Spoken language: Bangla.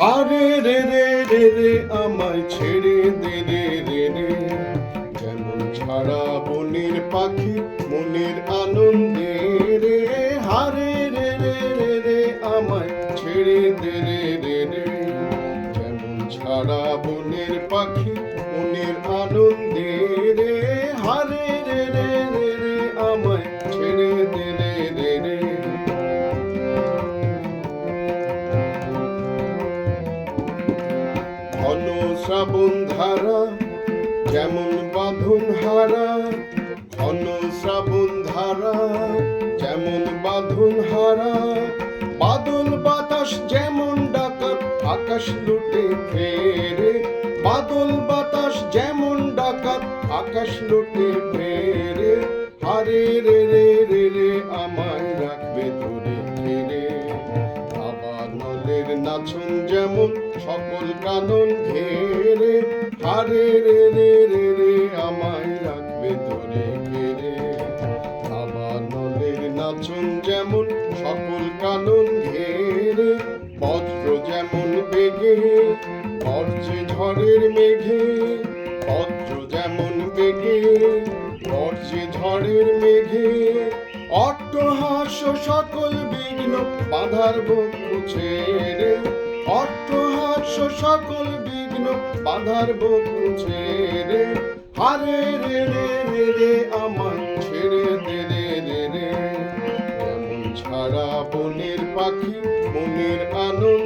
আরে রে রে রে রে, আমায় ছেড়ে দে রে রে রে। যেমন ছাড়া বনের পাখি মনের আনন্দে রে। হারে রে রে রে রে, আমায় ছেড়ে দে রে রে রে। যেমন ছাড়া বনের পাখি ঘন শ্রাবণ ধারা, যেমন বাঁধন হারা, ঘন শ্রাবণ ধারা, যেমন বাঁধন হারা। বাদল বাতাস যেমন ডাকাত, আকাশ লুটে ফেরে। বাদল বাতাস যেমন ডাকাত, আকাশ লুটে ফেরে। হারে রে রে রে রে, আমায় রাখবে ধরে নাচন যেমন সকল কানন ঘেরে, হারে রে রে রে রে আমায় রাখবে ধরে ঘেরে আবার নলের নাচন যেমন সকল কানন ঘেরে, বজ্র যেমন বেগে, বর্ষে ঝড়ের মেঘে, বজ্র যেমন বেগে, বর্ষে ঝড়ের মেঘে। অট্টহাস্য সকল বিঘ্ন বাধার অট্টহাস্য সকল বিঘ্ন বাধার বকু ছেড়ে হারে রে রে রে রে আমায় ছেড়ে দে রে রে রে। যেমন ছাড়া বনের পাখি মনের আনন্দে